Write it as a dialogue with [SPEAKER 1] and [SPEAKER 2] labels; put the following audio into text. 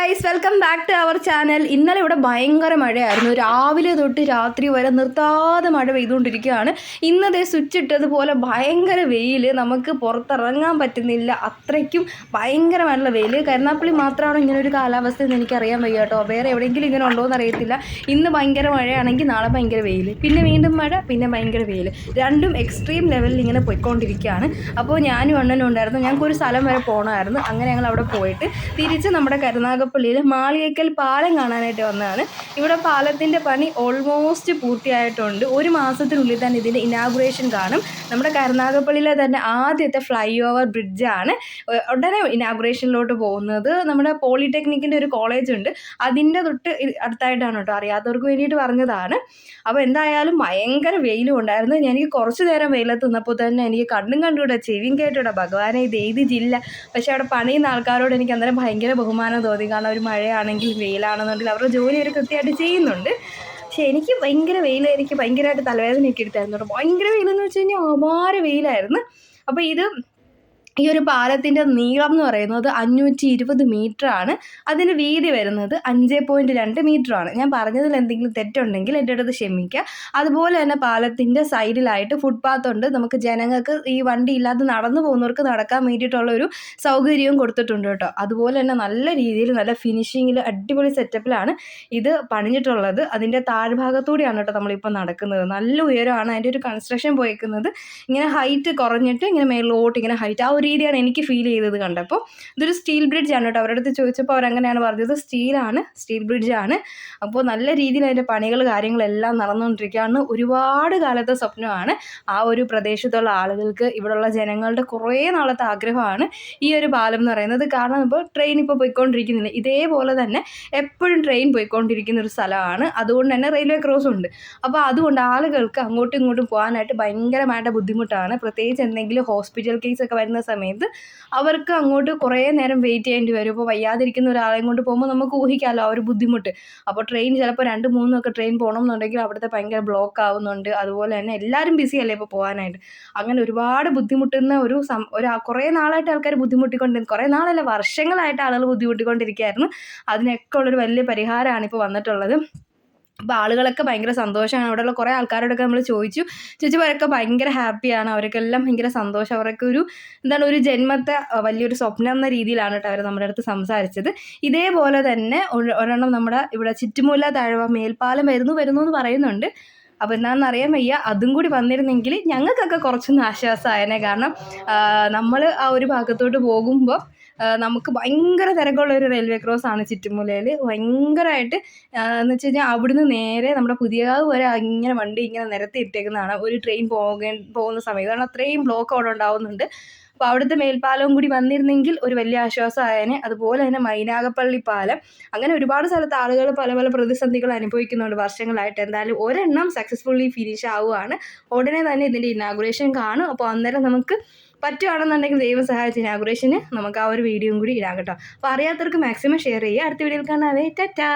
[SPEAKER 1] Guys welcome back to our channel ഇന്നലെ ഇവിടെ ഭയങ്കര മഴയായിരുന്നു. രാവിലെ തൊട്ട് രാത്രി വരെ നിർത്താതെ മഴ പെയ്തുകൊണ്ടിരിക്കുകയാണ്. ഇന്നതേ സ്വിച്ച് ഇട്ടതുപോലെ ഭയങ്കര വെയിൽ നമുക്ക് പുറത്തിറങ്ങാൻ പറ്റുന്നില്ല. അത്രയ്ക്കും ഭയങ്കരമായിട്ടുള്ള വെയിൽ കരുനാപ്പള്ളി മാത്രമാണോ ഇങ്ങനെ ഒരു കാലാവസ്ഥ എന്ന് എനിക്കറിയാൻ വയ്യ കേട്ടോ. വേറെ എവിടെയെങ്കിലും ഇങ്ങനെ ഉണ്ടോ എന്ന് അറിയത്തില്ല. ഇന്ന് ഭയങ്കര മഴയാണെങ്കിൽ നാളെ ഭയങ്കര വെയിൽ പിന്നെ വീണ്ടും മഴ പിന്നെ ഭയങ്കര വെയിൽ രണ്ടും എക്സ്ട്രീം ലെവലിൽ ഇങ്ങനെ പോയിക്കൊണ്ടിരിക്കുകയാണ്. അപ്പോൾ ഞാനും അണ്ണനും ഉണ്ടായിരുന്നു. ഞങ്ങൾക്ക് ഒരു സ്ഥലം വരെ പോകണമായിരുന്നു അങ്ങനെ ഞങ്ങൾ അവിടെ പോയിട്ട് തിരിച്ച് നമ്മുടെ കരുനാഗപ്പള്ളിയിൽ മാളിയേക്കൽ പാലം കാണാനായിട്ട് വന്നതാണ്. ഇവിടെ പാലത്തിന്റെ പണി ഓൾമോസ്റ്റ് പൂർത്തിയായിട്ടുണ്ട്. ഒരു മാസത്തിനുള്ളിൽ തന്നെ ഇതിന്റെ ഇനാഗുറേഷൻ കാണും. നമ്മുടെ കരുനാഗപ്പള്ളിയിലെ തന്നെ ആദ്യത്തെ ഫ്ലൈ ഓവർ ബ്രിഡ്ജാണ് ഉടനെ ഇനാഗുറേഷനിലോട്ട് പോകുന്നത്. നമ്മുടെ പോളിടെക്നിക്കിന്റെ ഒരു കോളേജ് ഉണ്ട്. അതിന്റെ തൊട്ട് അടുത്തായിട്ടാണ് കേട്ടോ. അറിയാത്തവർക്ക് വേണ്ടിയിട്ട് പറഞ്ഞതാണ്. അപ്പോൾ എന്തായാലും ഭയങ്കര വെയിലും ഉണ്ടായിരുന്നു. എനിക്ക് കുറച്ച് നേരം വെയിലത്ത് നിന്നപ്പോൾ തന്നെ എനിക്ക് കണ്ണും കണ്ടുകൂടെ ചെവിയും കേട്ടൂടെ ഭഗവാനെ ഇത് ഏത് ജില്ല പക്ഷേ അവിടെ പണിയുന്ന ആൾക്കാരോട് എനിക്ക് അന്നേരം ഭയങ്കര ബഹുമാനം തോന്നി. കാരണം ഒരു മഴയാണെങ്കിൽ വെയിലാണെന്നുണ്ടെങ്കിൽ അവരുടെ ജോലി അവർ കൃത്യമായിട്ട് ചെയ്യുന്നുണ്ട്. പക്ഷേ എനിക്ക് ഭയങ്കര വെയിൽ എനിക്ക് ഭയങ്കരമായിട്ട് തലവേദനയൊക്കെ എടുത്തായിരുന്നു. ഭയങ്കര വെയിലെന്ന് വെച്ച് കഴിഞ്ഞാൽ അപാര വെയിലായിരുന്നു. അപ്പോൾ ഇത് ഈ ഒരു പാലത്തിന്റെ നീളം എന്ന് പറയുന്നത് അഞ്ഞൂറ്റി ഇരുപത് ആണ്. അതിന് വീതി വരുന്നത് അഞ്ച് പോയിന്റ് രണ്ട് ആണ്. ഞാൻ പറഞ്ഞതിൽ എന്തെങ്കിലും തെറ്റുണ്ടെങ്കിൽ എന്റെ അടുത്ത് ക്ഷമിക്കുക. അതുപോലെ തന്നെ പാലത്തിന്റെ സൈഡിലായിട്ട് ഫുട്പാത്ത് ഉണ്ട്. നമുക്ക് ജനങ്ങൾക്ക് ഈ വണ്ടി ഇല്ലാതെ നടന്നു പോകുന്നവർക്ക് നടക്കാൻ വേണ്ടിയിട്ടുള്ള ഒരു സൗകര്യവും കൊടുത്തിട്ടുണ്ട് കേട്ടോ. അതുപോലെ തന്നെ നല്ല രീതിയിൽ നല്ല ഫിനിഷിങ്ങിൽ അടിപൊളി സെറ്റപ്പിലാണ് ഇത് പണിഞ്ഞിട്ടുള്ളത്. അതിന്റെ താഴ്ഭാഗത്തൂടെയാണ് കേട്ടോ നമ്മളിപ്പോൾ നടക്കുന്നത്. നല്ല ഉയരമാണ്. അതിന്റെ ഒരു കൺസ്ട്രക്ഷൻ പോയിക്കുന്നത്. ഇങ്ങനെ ഹൈറ്റ് കുറഞ്ഞിട്ട് ഇങ്ങനെ മേളിലോട്ട് ഇങ്ങനെ ഹൈറ്റ് ആ ഒരു രീതിയാണ് എനിക്ക് ഫീൽ ചെയ്തത് കണ്ടപ്പോൾ ഇതൊരു സ്റ്റീൽ ബ്രിഡ്ജ് ആണ് കേട്ടോ. അവരുടെ അടുത്ത് ചോദിച്ചപ്പോൾ അവരങ്ങനെയാണ് പറഞ്ഞത്. സ്റ്റീലാണ് സ്റ്റീൽ ബ്രിഡ്ജ് ആണ്. അപ്പോൾ നല്ല രീതിയിൽ അതിന്റെ പണികൾ കാര്യങ്ങളെല്ലാം നടന്നുകൊണ്ടിരിക്കുകയാണ്. ഒരുപാട് കാലത്തെ സ്വപ്നമാണ് ആ ഒരു പ്രദേശത്തുള്ള ആളുകൾക്ക്. ഇവിടെയുള്ള ജനങ്ങളുടെ കുറേ നാളത്തെ ആഗ്രഹമാണ് ഈ ഒരു പാലം എന്ന് പറയുന്നത്. കാരണം ഇപ്പോൾ ട്രെയിൻ ഇപ്പോൾ പോയിക്കൊണ്ടിരിക്കുന്നില്ല. ഇതേപോലെ തന്നെ എപ്പോഴും ട്രെയിൻ പോയിക്കൊണ്ടിരിക്കുന്ന ഒരു സ്ഥലമാണ്. അതുകൊണ്ട് തന്നെ റെയിൽവേ ക്രോസ് ഉണ്ട്. അപ്പോൾ അതുകൊണ്ട് ആളുകൾക്ക് അങ്ങോട്ടും ഇങ്ങോട്ടും പോകാനായിട്ട് ഭയങ്കരമായിട്ട് ബുദ്ധിമുട്ടാണ്. പ്രത്യേകിച്ച് എന്തെങ്കിലും ഹോസ്പിറ്റൽ കേസൊക്കെ വരുന്ന സമയത്ത് അവർക്ക് അങ്ങോട്ട് കുറേ നേരം വെയിറ്റ് ചെയ്യേണ്ടി വരും. ഇപ്പോൾ വയ്യാതിരിക്കുന്ന ഒരാളെയും കൊണ്ട് പോകുമ്പോൾ നമുക്ക് ഊഹിക്കാമല്ലോ ആ ഒരു ബുദ്ധിമുട്ട്. അപ്പോൾ ട്രെയിൻ ചിലപ്പോൾ രണ്ട് മൂന്നൊക്കെ ട്രെയിൻ പോകണം എന്നുണ്ടെങ്കിൽ അവിടുത്തെ ഭയങ്കര ബ്ലോക്ക് ആവുന്നുണ്ട്. അതുപോലെ തന്നെ എല്ലാവരും ബിസിയല്ലേ ഇപ്പോൾ പോകാനായിട്ട് അങ്ങനെ ഒരുപാട് ബുദ്ധിമുട്ടുന്ന ഒരു സം ഒരു കുറേ നാളായിട്ട് ആൾക്കാർ ബുദ്ധിമുട്ടിക്കൊണ്ടിരുന്നു കുറേ നാളല്ല വർഷങ്ങളായിട്ട് ആളുകൾ ബുദ്ധിമുട്ടിക്കൊണ്ടിരിക്കുകയായിരുന്നു അതിനൊക്കെ ഉള്ളൊരു വലിയ പരിഹാരമാണ് ഇപ്പോൾ വന്നിട്ടുള്ളത്. അപ്പോൾ ആളുകളൊക്കെ ഭയങ്കര സന്തോഷമാണ് അവിടെയുള്ള കുറേ ആൾക്കാരോടൊക്കെ നമ്മൾ ചോദിച്ചു. ചോദിച്ചവരൊക്കെ ഭയങ്കര ഹാപ്പിയാണ്. അവർക്കെല്ലാം ഭയങ്കര സന്തോഷം. അവരൊക്കെ ഒരു എന്താണ് ഒരു ജന്മത്തെ വലിയൊരു സ്വപ്നം എന്ന രീതിയിലാണ് കേട്ടോ അവർ നമ്മുടെ അടുത്ത് സംസാരിച്ചത്. ഇതേപോലെ തന്നെ ഒരു- ഒരെണ്ണം നമ്മുടെ ഇവിടെ ചുറ്റുമൂല താഴ്വ മേൽപ്പാലം വരുന്നു വരുന്നു എന്ന് പറയുന്നുണ്ട്. അപ്പോൾ എന്താണെന്ന് അറിയാൻ വയ്യ. അതും കൂടി വന്നിരുന്നെങ്കിൽ ഞങ്ങൾക്കൊക്കെ കുറച്ചൊന്ന് ആശ്വാസമായേനെ. കാരണം നമ്മൾ ആ ഒരു ഭാഗത്തോട്ട് പോകുമ്പോൾ നമുക്ക് ഭയങ്കര തിരക്കുള്ള ഒരു റെയിൽവേ ക്രോസ് ആണ് ചുറ്റുമൂലയിൽ. ഭയങ്കരമായിട്ട് എന്ന് വെച്ച് കഴിഞ്ഞാൽ അവിടുന്ന് നേരെ നമ്മുടെ പുതിയകാവ് വരെ ഇങ്ങനെ വണ്ടി ഇങ്ങനെ നിരത്തി ഇട്ടേക്കുന്നതാണ്. ഒരു ട്രെയിൻ പോകേ പോകുന്ന സമയത്ത് കാരണം അത്രയും ബ്ലോക്ക് അവിടെ ഉണ്ടാവുന്നുണ്ട്. അപ്പോൾ അവിടുത്തെ മേൽപ്പാലവും കൂടി വന്നിരുന്നെങ്കിൽ ഒരു വലിയ ആശ്വാസമായേനെ. അതുപോലെ തന്നെ മൈനാഗപ്പള്ളി പാലം. അങ്ങനെ ഒരുപാട് സ്ഥലത്ത് ആളുകൾ പല പല പ്രതിസന്ധികൾ അനുഭവിക്കുന്നുണ്ട് വർഷങ്ങളായിട്ട്. എന്തായാലും ഒരെണ്ണം സക്സസ്ഫുള്ളി ഫിനിഷ് ആവുകയാണ് ഉടനെ തന്നെ ഇതിന്റെ ഇനാഗുറേഷൻ കാണും. അപ്പോൾ അന്നേരം നമുക്ക് പറ്റുകയാണെന്നുണ്ടെങ്കിൽ ദൈവം സഹായിച്ച ഇനാഗുറേഷന് നമുക്ക് ആ ഒരു വീഡിയോയും കൂടി ഇടാം കേട്ടോ. അപ്പോൾ അറിയാത്തവർക്ക് മാക്സിമം ഷെയർ ചെയ്യുക. അടുത്ത വീഡിയോയിൽ കാണാവേ ടാറ്റാ.